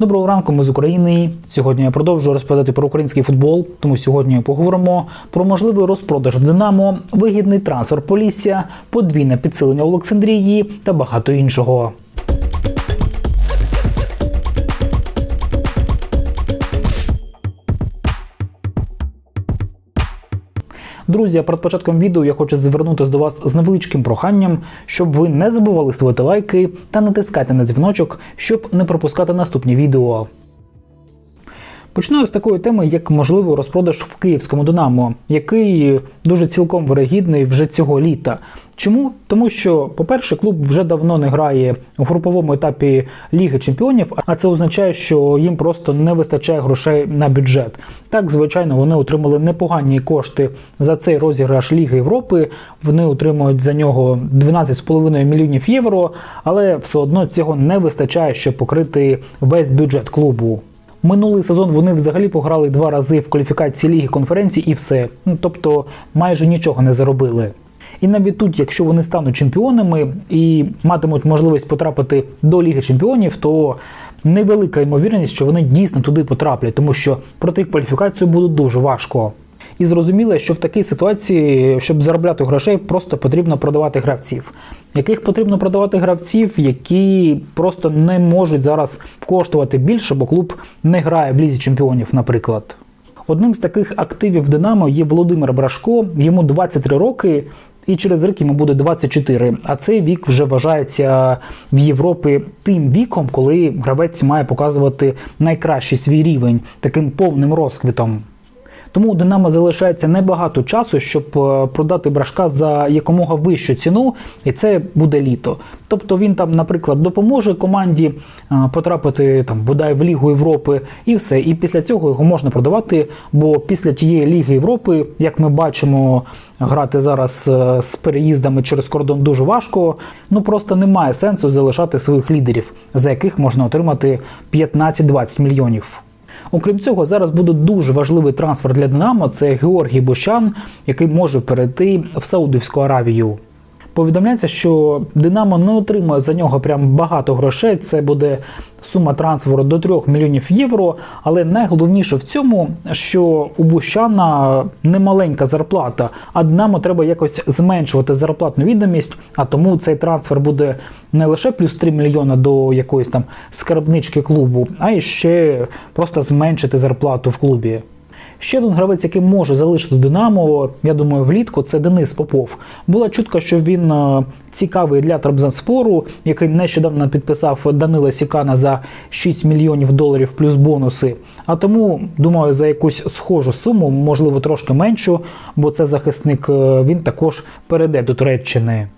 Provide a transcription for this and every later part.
Доброго ранку, ми з України. Сьогодні я продовжую розповідати про український футбол. Тому сьогодні поговоримо про можливий розпродаж Динамо, вигідний трансфер Полісся, подвійне підсилення Олександрії та багато іншого. Друзі, перед початком відео я хочу звернутися до вас з невеличким проханням, щоб ви не забували ставити лайки та натискати на дзвіночок, щоб не пропускати наступні відео. Почну з такої теми, як можливий розпродаж в київському Динамо, який дуже цілком вирогідний вже цього літа. Чому? Тому що, по-перше, клуб вже давно не грає у груповому етапі Ліги Чемпіонів, а це означає, що їм просто не вистачає грошей на бюджет. Так, звичайно, вони отримали непогані кошти за цей розіграш Ліги Європи. Вони отримують за нього 12,5 мільйонів євро, але все одно цього не вистачає, щоб покрити весь бюджет клубу. Минулий сезон вони взагалі пограли два рази в кваліфікації ліги конференції і все. Ну, тобто майже нічого не заробили. І навіть тут, якщо вони стануть чемпіонами і матимуть можливість потрапити до Ліги Чемпіонів, то невелика ймовірність, що вони дійсно туди потраплять, тому що пройти кваліфікацію буде дуже важко. І зрозуміло, що в такій ситуації, щоб заробляти грошей, просто потрібно продавати гравців. Яких потрібно продавати гравців, які просто не можуть зараз коштувати більше, бо клуб не грає в лізі чемпіонів, наприклад. Одним з таких активів Динамо є Володимир Брашко, йому 23 роки, і через рік йому буде 24. А цей вік вже вважається в Європі тим віком, коли гравець має показувати найкращий свій рівень таким повним розквітом. Тому у Динамо залишається небагато часу, щоб е, продати брашка за якомога вищу ціну, і це буде літо. Тобто він там, наприклад, допоможе команді е, потрапити там бодай в Лігу Європи, і все. І після цього його можна продавати. Бо після тієї Ліги Європи, як ми бачимо, грати зараз е, з переїздами через кордон дуже важко. Ну просто немає сенсу залишати своїх лідерів, за яких можна отримати 15-20 мільйонів. Окрім цього, зараз буде дуже важливий трансфер для Динамо. Це Георгій Бощан, який може перейти в Саудівську Аравію. Повідомляється, що Динамо не отримує за нього прям багато грошей. Це буде сума трансферу до 3 мільйонів євро. Але найголовніше в цьому, що у Бущана немаленька зарплата, а Динамо треба якось зменшувати зарплатну відомість. А тому цей трансфер буде не лише плюс 3 мільйона до якоїсь там скарбнички клубу, а й ще просто зменшити зарплату в клубі. Ще один гравець, який може залишити Динамо, я думаю, влітку, це Денис Попов. Була чутка, що він е, цікавий для Трабзанспору, який нещодавно підписав Данила Сікана за 6 мільйонів доларів плюс бонуси. А тому, думаю, за якусь схожу суму, можливо, трошки меншу, бо це захисник, е, він також перейде до Туреччини.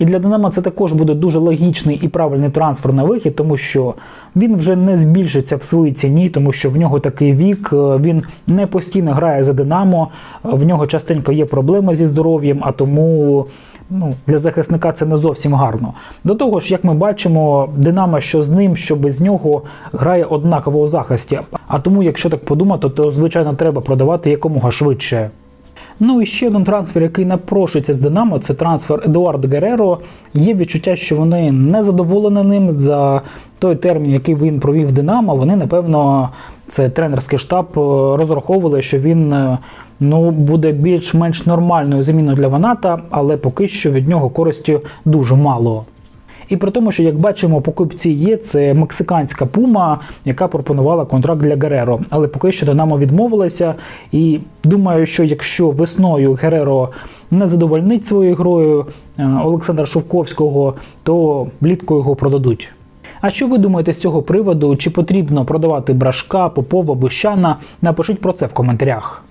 І для Динамо це також буде дуже логічний і правильний трансфер на вихід, тому що він вже не збільшиться в своїй ціні, тому що в нього такий вік, е, він не постійно грає за Динамо, в нього частенько є проблеми зі здоров'ям, а тому ну, для захисника це не зовсім гарно. До того ж, як ми бачимо, Динамо, що з ним, що без нього, грає однаково у захисті. А тому, якщо так подумати, то звичайно треба продавати якомога швидше. Ну і ще один трансфер, який напрошується з Динамо, це трансфер Едуард Гереро. Є відчуття, що вони не задоволені ним за той термін, який він провів в Динамо. Вони, напевно, це тренерський штаб е, розраховували, що він е, ну, буде більш-менш нормальною заміною для Ваната, але поки що від нього користі дуже мало. І при тому, що як бачимо, покупці є, це мексиканська пума, яка пропонувала контракт для Гереро. Але поки що Динамо відмовилася. І думаю, що якщо весною Гереро не задовольнить своєю грою е, Олександра Шовковського, то влітку його продадуть. А що ви думаєте з цього приводу? Чи потрібно продавати брашка, Попова, Бущана? Напишіть про це в коментарях.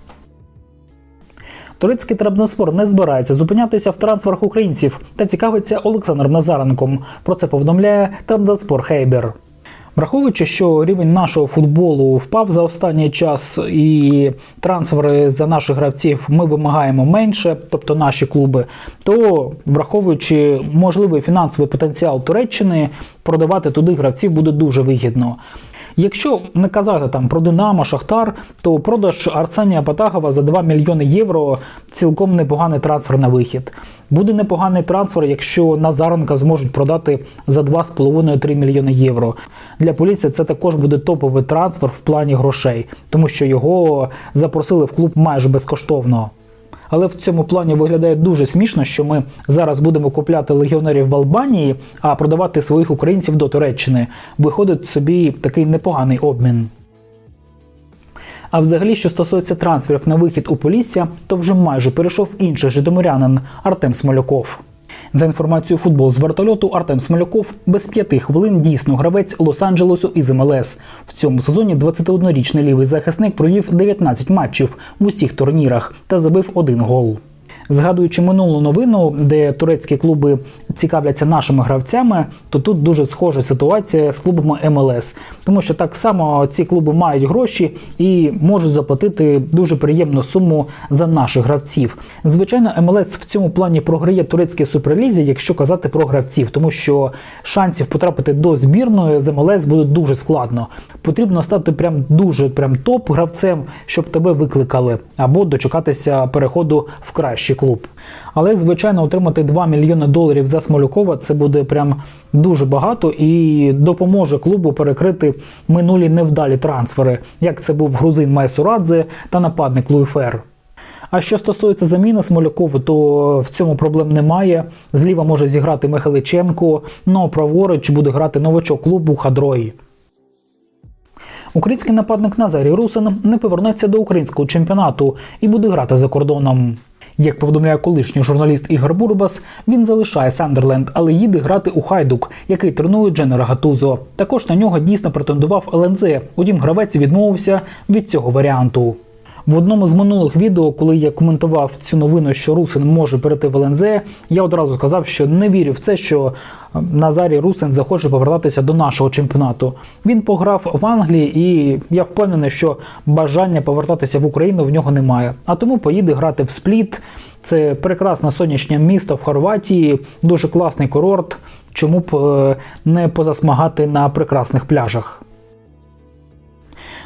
Турецький Трабзонспор не збирається зупинятися в трансферах українців та цікавиться Олександром Назаренком. Про це повідомляє Трабзонспор Хейбер. Враховуючи, що рівень нашого футболу впав за останній час, і трансфери за наших гравців ми вимагаємо менше, тобто наші клуби, то враховуючи можливий фінансовий потенціал Туреччини, продавати туди гравців буде дуже вигідно. Якщо не казати там про Динамо, Шахтар, то продаж Арсенія Патагова за 2 мільйони євро цілком непоганий трансфер на вихід. Буде непоганий трансфер, якщо Назаренка зможуть продати за 2,5-3 мільйони євро. Для поліції це також буде топовий трансфер в плані грошей, тому що його запросили в клуб майже безкоштовно. Але в цьому плані виглядає дуже смішно, що ми зараз будемо купляти легіонерів в Албанії, а продавати своїх українців до Туреччини. Виходить собі такий непоганий обмін. А взагалі, що стосується трансферів на вихід у Полісся, то вже майже перейшов інший житомирянин Артем Смоляков. За інформацією футбол з вертольоту, Артем Смоляков без п'яти хвилин дійсно гравець Лос-Анджелесу із МЛС. В цьому сезоні 21-річний лівий захисник провів 19 матчів в усіх турнірах та забив один гол. Згадуючи минулу новину, де турецькі клуби цікавляться нашими гравцями, то тут дуже схожа ситуація з клубами МЛС, тому що так само ці клуби мають гроші і можуть заплатити дуже приємну суму за наших гравців. Звичайно, МЛС в цьому плані програє турецькій суперлізі, якщо казати про гравців, тому що шансів потрапити до збірної з МЛС буде дуже складно. Потрібно стати прям дуже прям топ гравцем, щоб тебе викликали, або дочекатися переходу в кращий клуб. Але, звичайно, отримати 2 мільйони доларів за Смолюкова це буде прям дуже багато і допоможе клубу перекрити минулі невдалі трансфери, як це був грузин Майсурадзе та нападник Луїфер. А що стосується заміни Смолякову, то в цьому проблем немає. Зліва може зіграти Михайличенко, ну а праворуч буде грати новачок клубу Хадрой. Український нападник Назарій Русин не повернеться до українського чемпіонату і буде грати за кордоном. Як повідомляє колишній журналіст Ігор Бурбас, він залишає Сандерленд, але їде грати у Хайдук, який тренує Дженера Гатузо. Також на нього дійсно претендував ЛНЗ, утім гравець відмовився від цього варіанту. В одному з минулих відео, коли я коментував цю новину, що Русин може перейти в ЛНЗ, я одразу сказав, що не вірю в це, що е, Назарій Русин захоче повертатися до нашого чемпіонату. Він пограв в Англії, і я впевнений, що бажання повертатися в Україну в нього немає. А тому поїде грати в Спліт. Це прекрасне сонячне місто в Хорватії, дуже класний курорт. Чому б е, не позасмагати на прекрасних пляжах?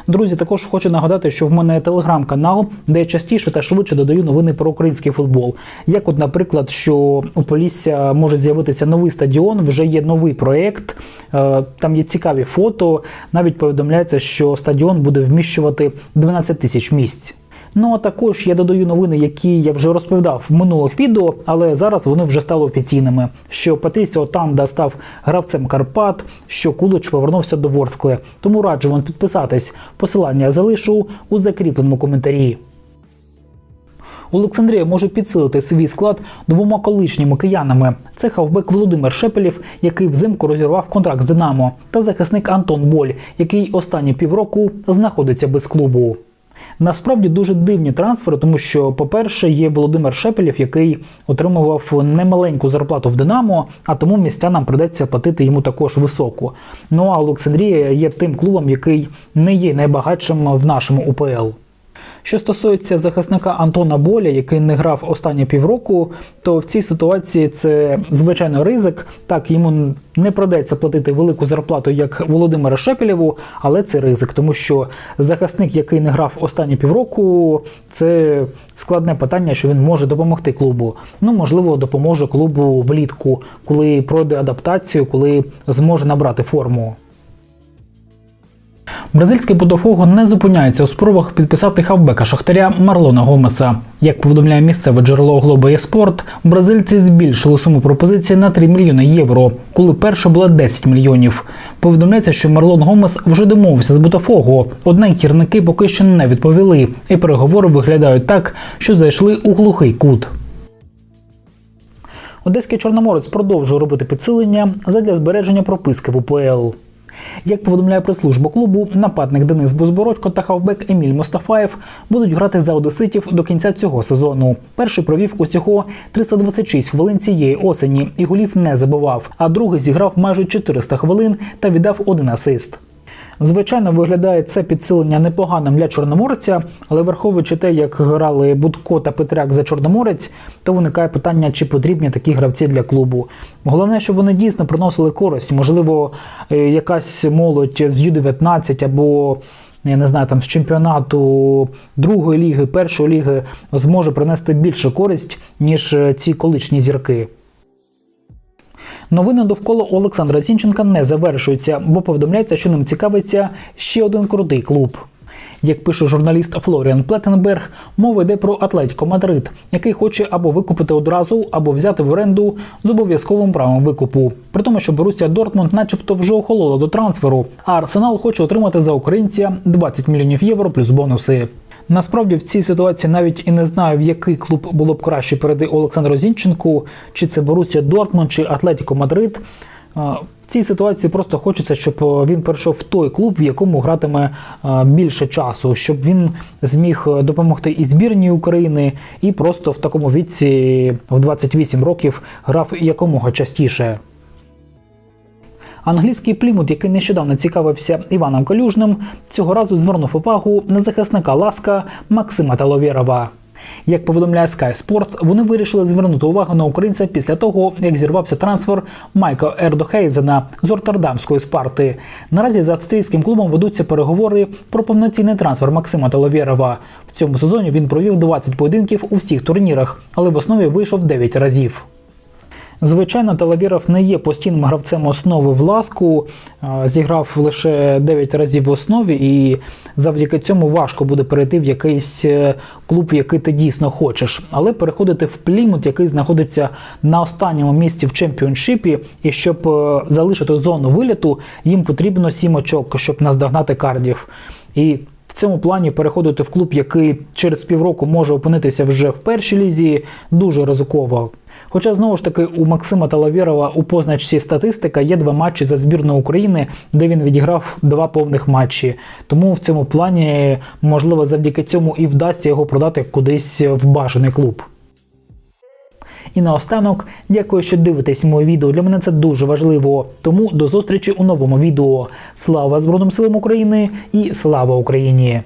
Друзі, також хочу нагадати, що в мене телеграм-канал, де я частіше та швидше додаю новини про український футбол. Як, от, наприклад, що у Полісся може з'явитися новий стадіон, вже є новий проєкт, е, там є цікаві фото. Навіть повідомляється, що стадіон буде вміщувати 12 тисяч місць. Ну а також я додаю новини, які я вже розповідав в минулих відео, але зараз вони вже стали офіційними. Що Патрісіо Танда став гравцем Карпат, що Кулич повернувся до Ворскли. Тому раджу вам підписатись. Посилання залишу у закріпленому коментарі. Олександрія може підсилити свій склад двома колишніми киянами. Це хавбек Володимир Шепелів, який взимку розірвав контракт з Динамо, та захисник Антон Боль, який останні півроку знаходиться без клубу. Насправді дуже дивні трансфери, тому що, по-перше, є Володимир Шепелєв, який отримував немаленьку зарплату в Динамо, а тому містянам придеться платити йому також високу. Ну а Олександрія є тим клубом, який не є найбагатшим в нашому УПЛ. Що стосується захисника Антона Боля, який не грав останні півроку, то в цій ситуації це звичайно ризик. Так йому не придеться платити велику зарплату, як Володимира Шепелєву, але це ризик, тому що захисник, який не грав останні півроку, це складне питання, що він може допомогти клубу. Ну можливо, допоможе клубу влітку, коли пройде адаптацію, коли зможе набрати форму. Бразильський Ботафого не зупиняється у спробах підписати хавбека Шахтаря Марлона Гомеса. Як повідомляє місцеве джерело Globo Esport, бразильці збільшили суму пропозиції на 3 мільйони євро, коли перша була 10 мільйонів. Повідомляється, що Марлон Гомес вже домовився з Ботафого, однак гірники поки що не відповіли, і переговори виглядають так, що зайшли у глухий кут. Одеський Чорноморець продовжує робити підсилення задля збереження прописки в УПЛ. Як повідомляє прес-служба клубу, нападник Денис Бузбородько та хавбек Еміль Мустафаєв будуть грати за одеситів до кінця цього сезону. Перший провів усього 326 хвилин цієї осені і голів не забував, а другий зіграв майже 400 хвилин та віддав один асист. Звичайно, виглядає це підсилення непоганим для чорноморця, але враховуючи те, як грали Будко та Петряк за Чорноморець, то виникає питання, чи потрібні такі гравці для клубу. Головне, щоб вони дійсно приносили користь. Можливо, е, якась молодь з Ю-19 або я не знаю, там з чемпіонату другої ліги, першої ліги зможе принести більше користь, ніж е, ці колишні зірки. Новини довкола Олександра Зінченка не завершуються, бо повідомляється, що ним цікавиться ще один крутий клуб. Як пише журналіст Флоріан Плеттенберг, мова йде про Атлетіко Мадрид, який хоче або викупити одразу, або взяти в оренду з обов'язковим правом викупу. При тому, що Борусія Дортмунд, начебто, вже охолола до трансферу, а Арсенал хоче отримати за українця 20 мільйонів євро плюс бонуси. Насправді в цій ситуації навіть і не знаю, в який клуб було б краще перейти Олександру Зінченку, чи це Борусія Дортмунд, чи Атлетіко Мадрид. В цій ситуації просто хочеться, щоб він перейшов в той клуб, в якому гратиме більше часу, щоб він зміг е, допомогти і збірній України, і просто в такому віці в 28 років грав якомога частіше. Англійський плімут, який нещодавно цікавився Іваном Калюжним, цього разу звернув увагу на захисника Ласка Максима Таловєрова. Як повідомляє Sky Sports, вони вирішили звернути увагу на українця після того, як зірвався трансфер Майка Ердохейзена з Роттердамської спарти. Наразі з австрійським клубом ведуться переговори про повноцінний трансфер Максима Таловєрова. В цьому сезоні він провів 20 поєдинків у всіх турнірах, але в основі вийшов 9 разів. Звичайно, Талавіров не є постійним гравцем основи в ласку, зіграв лише 9 разів в основі, і завдяки цьому важко буде перейти в якийсь е, клуб, в який ти дійсно хочеш. Але переходити в плімут, який знаходиться на останньому місці в чемпіоншипі, і щоб е, залишити зону виліту, їм потрібно 7 очок, щоб наздогнати кардів. І в цьому плані переходити в клуб, який через півроку може опинитися вже в першій лізі, дуже ризиково. Хоча знову ж таки у Максима Талавєрова у позначці статистика є два матчі за збірну України, де він відіграв два повних матчі. Тому в цьому плані, можливо, завдяки цьому і вдасться його продати кудись в бажаний клуб. І наостанок, дякую, що дивитесь моє відео. Для мене це дуже важливо. Тому до зустрічі у новому відео. Слава Збройним силам України і слава Україні!